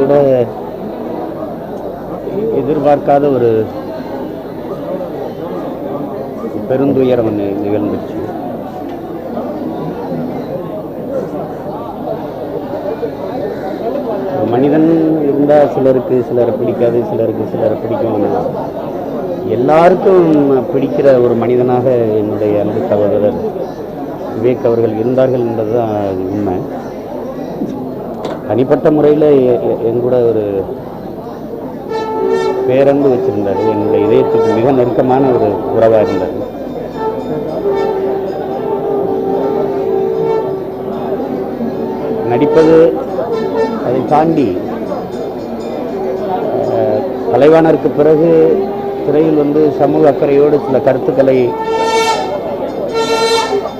கூட எதிர்பார்க்காத ஒரு பெருந்துயரம் ஒன்று நிகழ்ந்துச்சு ஒரு மனிதன் இருந்தால் சிலருக்கு சிலரை பிடிக்காது சிலருக்கு சிலரை பிடிக்கும். எல்லாருக்கும் பிடிக்கிற ஒரு மனிதனாக என்னுடைய அன்பு சகோதரர் விவேக் அவர்கள் இருந்தார்கள் என்பது தான் உண்மை. தனிப்பட்ட முறையில் என் கூட ஒரு பேரன்பு வச்சிருந்தார். என்னுடைய இதயத்துக்கு மிக நெருக்கமான ஒரு உறவாக இருந்தார். நடிப்பது அதை தாண்டி கலைவாணருக்கு பிறகு திரையில் வந்து சமூக அக்கறையோடு சில கருத்துக்களை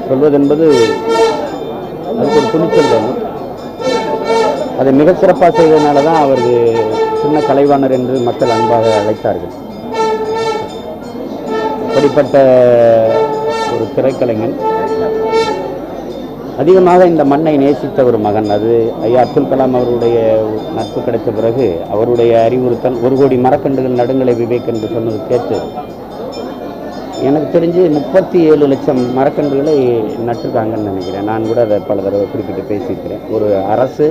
சொல்வதென்பது அதுக்கு ஒரு துணிச்சல் வேணும். அதை மிக சிறப்பாக செய்ததுனால தான் அவரது சின்ன கலைவாணர் என்று மக்கள் அன்பாக அழைத்தார்கள். அப்படிப்பட்ட ஒரு திரைக்கலைஞன். அதிகமாக இந்த மண்ணை நேசித்த ஒரு மகன் அது ஐயா அப்துல் கலாம் அவருடைய நட்பு கிடைத்த பிறகு அவருடைய அறிவுறுத்தல் ஒரு கோடி மரக்கன்றுகள் நடுங்களை விவேக் என்று சொன்னது கேட்டு எனக்கு தெரிஞ்சு முப்பத்தி ஏழு லட்சம் மரக்கன்றுகளை நட்டிருக்காங்கன்னு நினைக்கிறேன். நான் கூட அதை பல தடவை குறிப்பிட்டு பேசியிருக்கிறேன். ஒரு அரசு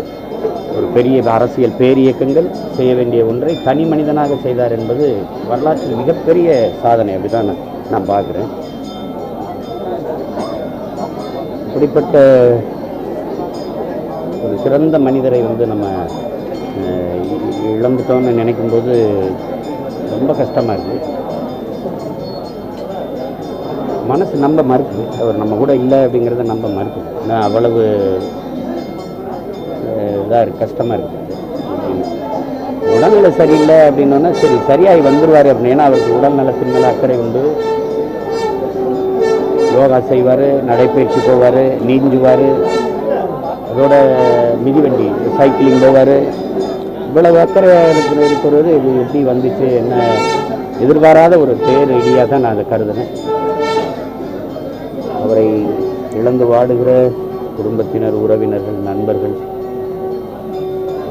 ஒரு பெரிய அரசியல் பேரியக்கங்கள் செய்ய வேண்டிய ஒன்றை தனி மனிதனாக செய்தார் என்பது வரலாற்றில் மிகப்பெரிய சாதனை அப்படிதான் நான் நான் பார்க்குறேன். இப்படிப்பட்ட ஒரு சிறந்த மனிதரை வந்து நம்ம இழந்துட்டோம்னு நினைக்கும்போது ரொம்ப கஷ்டமாக இருக்குது மனசு நம்ப மறுக்குது. அவர் நம்ம கூட இல்லை அப்படிங்கிறத நம்ப மறுக்குது. ஏன்னா அவ்வளவு இதாக இருக்குது கஷ்டமாக இருக்குது உடல்நிலை சரியில்லை அப்படின்னோன்னா சரி சரியாகி வந்துடுவார் அப்படின்னா ஏன்னா அவருக்கு உடல்நலத்தின் மேலே அக்கறை உண்டு. யோகா செய்வார் நடைப்பயிற்சி போவார் நீஞ்சுவார் அதோட மிதிவண்டி சைக்கிளிங் போவார். இவ்வளவு அக்கறை இருக்கிற இருக்கிறவர் இது எப்படி வந்துச்சு என்ன எதிர்பாராத ஒரு பேர் ஐடியாக தான் நான் அதை கருதுனேன் அவரை இழந்து வாடுகிற குடும்பத்தினர் உறவினர்கள் நண்பர்கள்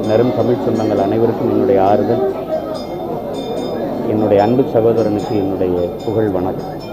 நெரும் தமிழ் சொந்தங்கள் அனைவருக்கும் என்னுடைய ஆறுதல். என்னுடைய அன்பு சகோதரனுக்கு என்னுடைய புகழ் வணக்கம்.